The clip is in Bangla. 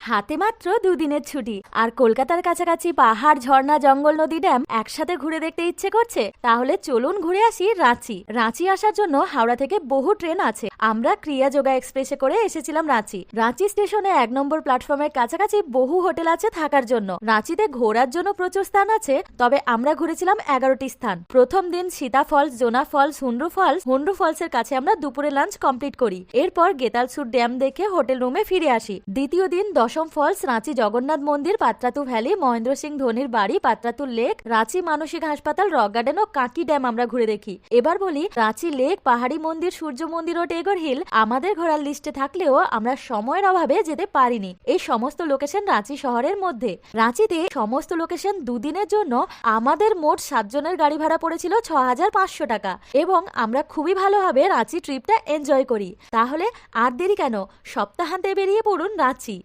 হাতে মাত্র দুদিনের ছুটি। আর কলকাতার কাছাকাছি পাহাড়, ঝর্ণা, জঙ্গল, নদী, ড্যাম একসাথে ঘুরে দেখতে ইচ্ছে করছে, তাহলে চলুন ঘুরে আসি রাঁচি। রাঁচি আসার জন্য হাওড়া থেকে বহু ট্রেন আছে। আমরা ক্রিয়া যোগা এক্সপ্রেসে করে এসেছিলাম রাঁচি। রাঁচি স্টেশনে এক নম্বর প্ল্যাটফর্মের কাছাকাছি বহু হোটেল আছে থাকার জন্য। রাঁচিতে ঘোরার জন্য প্রচুর স্থান আছে, তবে আমরা ঘুরেছিলাম এগারোটি স্থান। প্রথম দিন Sita falls, Jonha falls, Hundru falls, Hundru ফলসের কাছে আমরা দুপুরে লাঞ্চ কমপ্লিট করি। এরপর গেতালসুর ড্যাম দেখে হোটেল রুমে ফিরে আসি। দ্বিতীয় দিন দশম ফলস, রাঁচি জগন্নাথ মন্দির, পাত্রাতু ভ্যালি, মহেন্দ্র সিং ধোনির বাড়ি, পাত্রাতু লেক, রাঁচি মানসিক হাসপাতাল, রক গার্ডেন ও কাঁকি ড্যাম আমরা ঘুরে দেখি। এবার বলি, রাঁচি লেক, পাহাড়ি মন্দির, সূর্য মন্দির ও টেগর হিল আমাদের ঘোরার লিস্টে থাকলেও আমরা সময়ের অভাবে যেতে পারিনি। এই সমস্ত লোকেশন রাঁচি শহরের মধ্যে। রাঁচিতে সমস্ত লোকেশন দুদিনের জন্য আমাদের মোট সাতজনের গাড়ি ভাড়া পড়েছিল ছ হাজার পাঁচশো টাকা এবং আমরা খুবই ভালোভাবে রাঁচি ট্রিপটা এনজয় করি। তাহলে আর দেরি কেন? সপ্তাহান্তে বেরিয়ে পড়ুন রাঁচি।